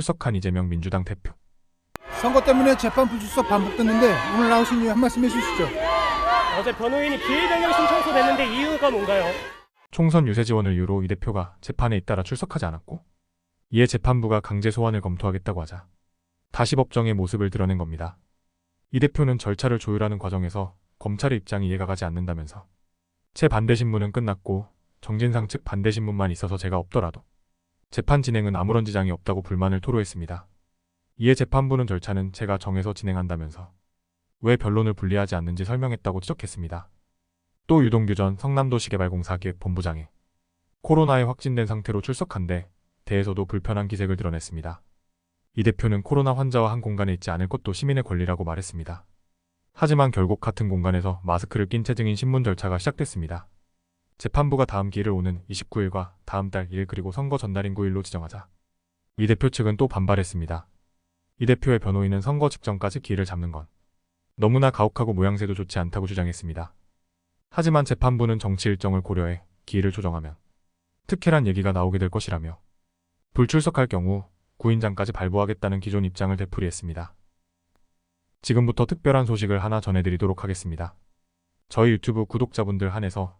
출석한 이재명 민주당 대표. 선거 때문에 재판 불출석 반복됐는데 오늘 나오신 이유 한 말씀 해주시죠. 어제 변호인이 비일 변경 신청서 냈는데 이유가 뭔가요? 총선 유세 지원을 이유로 이 대표가 재판에 잇따라 출석하지 않았고 이에 재판부가 강제 소환을 검토하겠다고 하자 다시 법정의 모습을 드러낸 겁니다. 이 대표는 절차를 조율하는 과정에서 검찰의 입장이 이해가 가지 않는다면서 제 반대 신문은 끝났고 정진상 측 반대 신문만 있어서 제가 없더라도 재판 진행은 아무런 지장이 없다고 불만을 토로했습니다. 이에 재판부는 절차는 제가 정해서 진행한다면서 왜 변론을 분리하지 않는지 설명했다고 지적했습니다. 또 유동규 전 성남도시개발공사 기획본부장이 코로나에 확진된 상태로 출석한 데 대해서도 불편한 기색을 드러냈습니다. 이 대표는 코로나 환자와 한 공간에 있지 않을 것도 시민의 권리라고 말했습니다. 하지만 결국 같은 공간에서 마스크를 낀 채 증인 신문 절차가 시작됐습니다. 재판부가 다음 기일을 오는 29일과 다음 달 1일 그리고 선거 전날인 9일로 지정하자 이 대표 측은 또 반발했습니다. 이 대표의 변호인은 선거 직전까지 기일을 잡는 건 너무나 가혹하고 모양새도 좋지 않다고 주장했습니다. 하지만 재판부는 정치 일정을 고려해 기일을 조정하면 특혜란 얘기가 나오게 될 것이라며 불출석할 경우 구인장까지 발부하겠다는 기존 입장을 되풀이했습니다. 지금부터 특별한 소식을 하나 전해드리도록 하겠습니다. 저희 유튜브 구독자분들 한해서